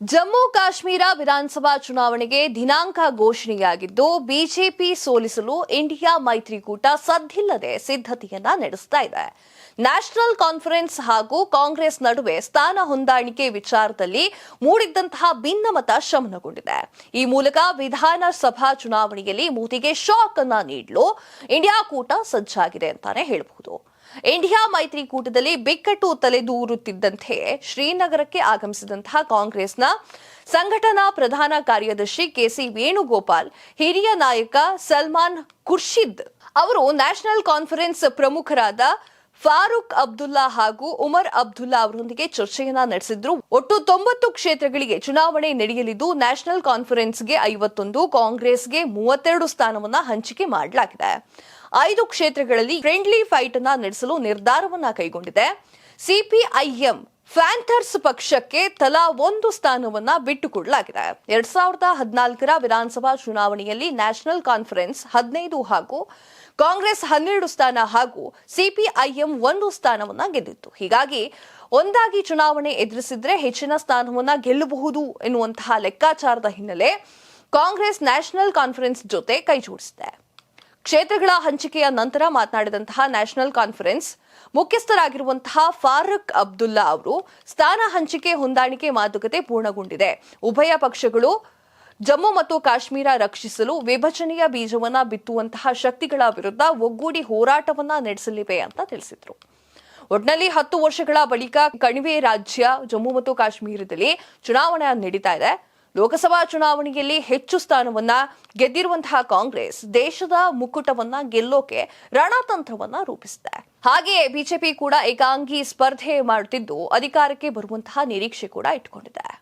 ಜಮ್ಮು ಕಾಶ್ಮೀರ ವಿಧಾನಸಭಾ ಚುನಾವಣೆಗೆ ದಿನಾಂಕ ಘೋಷಣೆಯಾಗಿದ್ದು, ಬಿಜೆಪಿ ಸೋಲಿಸಲು ಇಂಡಿಯಾ ಮೈತ್ರಿಕೂಟ ಸದ್ದಿಲ್ಲದೆ ಸಿದ್ಧತೆಯನ್ನ ನಡೆಸ್ತಾ ಇದೆ. ನ್ಯಾಷನಲ್ ಕಾನ್ಫರೆನ್ಸ್ ಹಾಗೂ ಕಾಂಗ್ರೆಸ್ ನಡುವೆ ಸ್ಥಾನ ಹೊಂದಾಣಿಕೆ ವಿಚಾರದಲ್ಲಿ ಮೂಡಿದ್ದಂತಹ ಭಿನ್ನಮತ ಶಮನಗೊಂಡಿದೆ. ಈ ಮೂಲಕ ವಿಧಾನಸಭಾ ಚುನಾವಣೆಯಲ್ಲಿ ಮೋದಿಗೆ ಶಾಕ್ ಅನ್ನ ನೀಡಲು ಇಂಡಿಯಾ ಕೂಟ ಸಜ್ಜಾಗಿದೆ ಅಂತಾನೆ ಹೇಳಬಹುದು. ಇಂಡಿಯಾ ಮೈತ್ರಿಕೂಟದಲ್ಲಿ ಬಿಕ್ಕಟ್ಟು ತಲೆದೂರುತ್ತಿದ್ದಂತೆ ಶ್ರೀನಗರಕ್ಕೆ ಆಗಮಿಸಿದಂತಹ ಕಾಂಗ್ರೆಸ್ನ ಸಂಘಟನಾ ಪ್ರಧಾನ ಕಾರ್ಯದರ್ಶಿ ಕೆಸಿ ವೇಣುಗೋಪಾಲ್, ಹಿರಿಯ ನಾಯಕ ಸಲ್ಮಾನ್ ಖುರ್ಷಿದ್ ಅವರು ನ್ಯಾಷನಲ್ ಕಾನ್ಫರೆನ್ಸ್ ಪ್ರಮುಖರಾದ ಫಾರೂಕ್ ಅಬ್ದುಲ್ಲಾ ಹಾಗೂ ಉಮರ್ ಅಬ್ದುಲ್ಲಾ ಅವರೊಂದಿಗೆ ಚರ್ಚೆಯನ್ನ ನಡೆಸಿದ್ರು. ಒಟ್ಟು ತೊಂಬತ್ತು ಕ್ಷೇತ್ರಗಳಿಗೆ ಚುನಾವಣೆ ನಡೆಯಲಿದ್ದು, ನ್ಯಾಷನಲ್ ಕಾನ್ಫರೆನ್ಸ್ಗೆ ಐವತ್ತೊಂದು, ಕಾಂಗ್ರೆಸ್ಗೆ ಮೂವತ್ತೆರಡು ಸ್ಥಾನವನ್ನ ಹಂಚಿಕೆ ಮಾಡಲಾಗಿದೆ. ಐದು ಕ್ಷೇತ್ರಗಳಲ್ಲಿ ಫ್ರೆಂಡ್ಲಿ ಫೈಟ್ ಅನ್ನ ನಡೆಸಲು ನಿರ್ಧಾರವನ್ನ ಕೈಗೊಂಡಿದೆ. ಸಿಪಿಐಎಂ ಫ್ಯಾಂಥರ್ಸ್ ಪಕ್ಷಕ್ಕೆ ತಲಾ ಒಂದು ಸ್ಥಾನವನ್ನ ಬಿಟ್ಟುಕೊಡಲಾಗಿದೆ. ಎರಡ್ ಸಾವಿರದ ಹದಿನಾಲ್ಕರ ವಿಧಾನಸಭಾ ಚುನಾವಣೆಯಲ್ಲಿ ನ್ಯಾಷನಲ್ ಕಾನ್ಫರೆನ್ಸ್ ಹದಿನೈದು ಹಾಗೂ ಕಾಂಗ್ರೆಸ್ ಹನ್ನೆರಡು ಸ್ಥಾನ ಹಾಗೂ ಸಿಪಿಐಎಂ ಒಂದು ಸ್ಥಾನವನ್ನ ಗೆದ್ದಿತ್ತು. ಹೀಗಾಗಿ ಒಂದಾಗಿ ಚುನಾವಣೆ ಎದುರಿಸಿದ್ರೆ ಹೆಚ್ಚಿನ ಸ್ಥಾನವನ್ನ ಗೆಲ್ಲಬಹುದು ಎನ್ನುವಂತಹ ಲೆಕ್ಕಾಚಾರದ ಹಿನ್ನೆಲೆ ಕಾಂಗ್ರೆಸ್ ನ್ಯಾಷನಲ್ ಕಾನ್ಫರೆನ್ಸ್ ಜೊತೆ ಕೈಜೋಡಿಸಿದೆ. ಕ್ಷೇತ್ರಗಳ ಹಂಚಿಕೆಯ ನಂತರ ಮಾತನಾಡಿದಂತಹ ನ್ಯಾಷನಲ್ ಕಾನ್ಫರೆನ್ಸ್, ಮುಖ್ಯಸ್ಥರಾಗಿರುವಂತಹ ಫಾರೂಕ್ ಅಬ್ದುಲ್ಲಾ ಅವರು ಸ್ಥಾನ ಹಂಚಿಕೆ ಹೊಂದಾಣಿಕೆ ಮಾತುಕತೆ ಪೂರ್ಣಗೊಂಡಿದೆ. ಉಭಯ ಪಕ್ಷಗಳು ಜಮ್ಮು ಮತ್ತು ಕಾಶ್ಮೀರ ರಕ್ಷಿಸಲು ವಿಭಜನೆಯ ಬೀಜವನ್ನ ಬಿತ್ತುವಂತಹ ಶಕ್ತಿಗಳ ವಿರುದ್ಧ ಒಗ್ಗೂಡಿ ಹೋರಾಟವನ್ನ ನಡೆಸಲಿವೆ ಅಂತ ತಿಳಿಸಿದರು. ಒಟ್ನಲ್ಲಿ ಹತ್ತು ವರ್ಷಗಳ ಬಳಿಕ ಕಣಿವೆ ರಾಜ್ಯ ಜಮ್ಮು ಮತ್ತು ಕಾಶ್ಮೀರದಲ್ಲಿ ಚುನಾವಣೆ ನಡೀತಾ ಇದೆ. ಲೋಕಸಭಾ ಚುನಾವಣೆಯಲ್ಲಿ ಹೆಚ್ಚು ಸ್ಥಾನವನ್ನ ಗೆದ್ದಿರುವಂತಹ ಕಾಂಗ್ರೆಸ್ ದೇಶದ ಮುಕುಟವನ್ನ ಗೆಲ್ಲೋಕೆ ರಣತಂತ್ರವನ್ನ ರೂಪಿಸಿದೆ. ಹಾಗೆಯೇ ಬಿಜೆಪಿ ಕೂಡ ಏಕಾಂಗಿ ಸ್ಪರ್ಧೆ ಮಾಡುತ್ತಿದ್ದು ಅಧಿಕಾರಕ್ಕೆ ಬರುವಂತಹ ನಿರೀಕ್ಷೆ ಕೂಡ ಇಟ್ಕೊಂಡಿದೆ